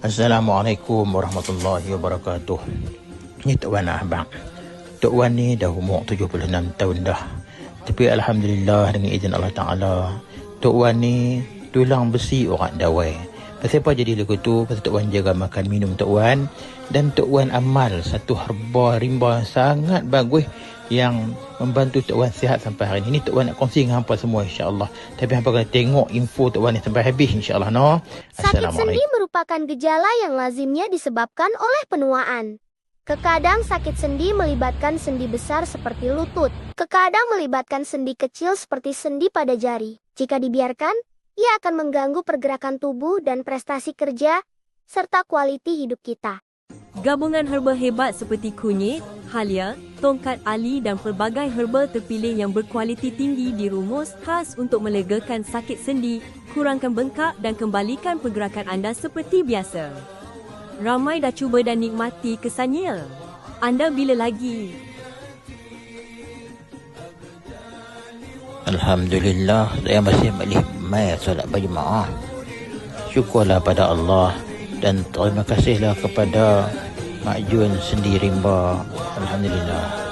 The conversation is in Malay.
Assalamualaikum warahmatullahi wabarakatuh. Ni Tok Wan lah abang. Tok Wan ni dah umur 76 tahun dah. Tapi Alhamdulillah dengan izin Allah Ta'ala. Tok Wan ni tulang besi orang dawai. Pasal apa jadi lagu tu? Pasal Tok Wan jaga makan minum Tok Wan. Dan Tok Wan amal satu herba rimba sangat bagus yang membantu Tok Wan sihat sampai hari ini. Ini Tok Wan nak kongsi dengan hampa semua insyaAllah. Tapi hampa kena tengok info Tok Wan ni sampai habis insyaAllah. No? Sakit sendi merupakan gejala yang lazimnya disebabkan oleh penuaan. Kekadang sakit sendi melibatkan sendi besar seperti lutut. Kekadang melibatkan sendi kecil seperti sendi pada jari. Jika dibiarkan, ia akan mengganggu pergerakan tubuh dan prestasi kerja, serta kualiti hidup kita. Gabungan herba hebat seperti kunyit, halia, tongkat ali dan pelbagai herba terpilih yang berkualiti tinggi dirumus khas untuk melegakan sakit sendi, kurangkan bengkak dan kembalikan pergerakan anda seperti biasa. Ramai dah cuba dan nikmati kesannya. Anda bila lagi? Alhamdulillah saya masih boleh mai solat berjemaah. Syukurlah pada Allah dan terima kasihlah kepada Mak Jun Sendi Rimba. Alhamdulillah.